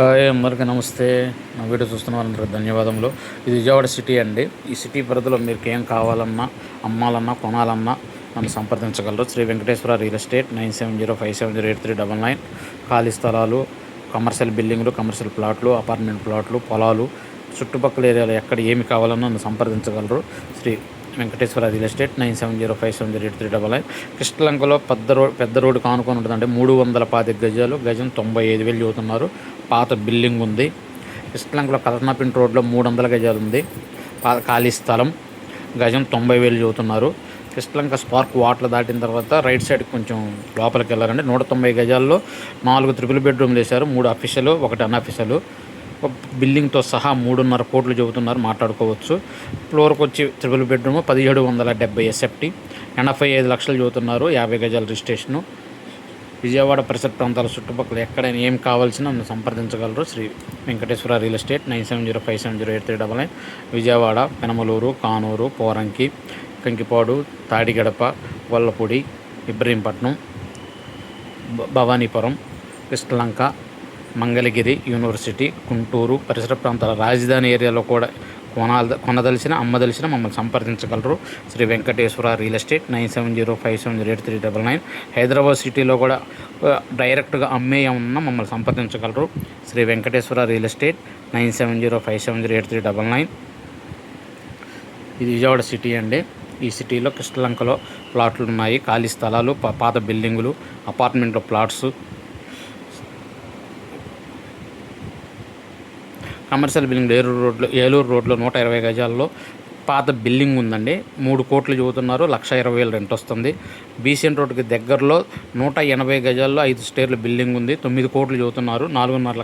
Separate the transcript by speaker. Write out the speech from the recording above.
Speaker 1: Hi అందరికీ నమస్తే. నా వీడియో చూస్తున్న వారందరూ ధన్యవాదములు. ఇది విజయవాడ సిటీ అండి. ఈ సిటీ పరిధిలో మీకు ఏం కావాలన్నా అమ్మాలన్నా కొనాలన్నా నన్ను సంప్రదించగలరు. Sri Venkateswara real estate nine seven zero five seven zero eight three double nine. ఖాళీ స్థలాలు కమర్షియల్ బిల్డింగ్లు కమర్షియల్ ప్లాట్లు అపార్ట్మెంట్ ప్లాట్లు పొలాలు చుట్టుపక్కల ఏరియాలో ఎక్కడ ఏమి కావాలన్నా నన్ను సంప్రదించగలరు. Sri Venkateswara real estate nine seven zero five seven zero eight three double nine. కృష్ణలంకలో పెద్ద రోడ్ పెద్ద రోడ్డు కానుకొని ఉంటుందంటే మూడు వందల పాతి గజాలు గజం తొంభై ఐదు వేలు చదువుతున్నారు పాత బిల్డింగ్ ఉంది. కృష్ణలంకలో కలర్నాపింట్ రోడ్లో మూడు వందల గజాలు ఉంది. పా ఖాళీ స్థలం. గజం తొంభై వేలు చదువుతున్నారు కృష్ణలంక స్పార్క్ వాటర్ దాటిన తర్వాత రైట్ సైడ్ కొంచెం లోపలికి వెళ్ళారండి నూట తొంభై గజాల్లో నాలుగు త్రిపుల్ బెడ్రూమ్లు వేశారు. మూడు అఫీషియల్ ఒకటి అన్అఫీషియల్. బిల్డింగ్తో సహా మూడున్నర కోట్లు చెబుతున్నారు మాట్లాడుకోవచ్చు. ఫ్లోర్కి వచ్చి త్రిపుల్ బెడ్రూమ్ పదిహేడు వందల డెబ్బై ఎస్ఎఫ్టీ ఎనభై ఐదు లక్షలు చెబుతున్నారు యాభై గజాల రిజిస్ట్రేషను. విజయవాడ పరిసర ప్రాంతాల చుట్టుపక్కల ఎక్కడైనా ఏం కావాల్సిన నన్ను సంప్రదించగలరు. Sri Venkateswara real estate nine seven zero five seven zero eight three double nine. Vijayawada Penamaluru Kanuru Poranki Kankipadu Tadigadapa Vallapudi Ibrahimpatnam Bhavanipuram Krishnalanka Mangalagiri university Guntur పరిసర ప్రాంతాల రాజధాని ఏరియాలో కూడా కొనాల కొనదలిసిన అమ్మదలిసిన మమ్మల్ని సంప్రదించగలరు. Sri Venkateswara real estate nine seven zero five seven zero eight three double nine. Hyderabad సిటీలో కూడా డైరెక్ట్గా అమ్మే ఉన్న మమ్మల్ని సంప్రదించగలరు. Sri Venkateswara real estate nine seven zero five seven zero eight three double nine. ఇది విజయవాడ సిటీ అండి. ఈ సిటీలో కృష్ణలంకలో ప్లాట్లు ఉన్నాయి. ఖాళీ స్థలాలు పాత బిల్డింగులు అపార్ట్మెంట్లో ప్లాట్స్ కమర్షియల్ బిల్డింగ్ ఏలూరు రోడ్లో ఏలూరు రోడ్లో నూట ఇరవై గజాల్లో పాత బిల్డింగ్ ఉందండి. మూడు కోట్లు చెబుతున్నారు లక్ష ఇరవై వేలు రెంట్ వస్తుంది. బీసీఎన్ రోడ్కి దగ్గరలో నూట ఎనభై గజాల్లో ఐదు స్టేర్ల బిల్డింగ్ ఉంది. తొమ్మిది కోట్లు చెబుతున్నారు నాలుగున్నర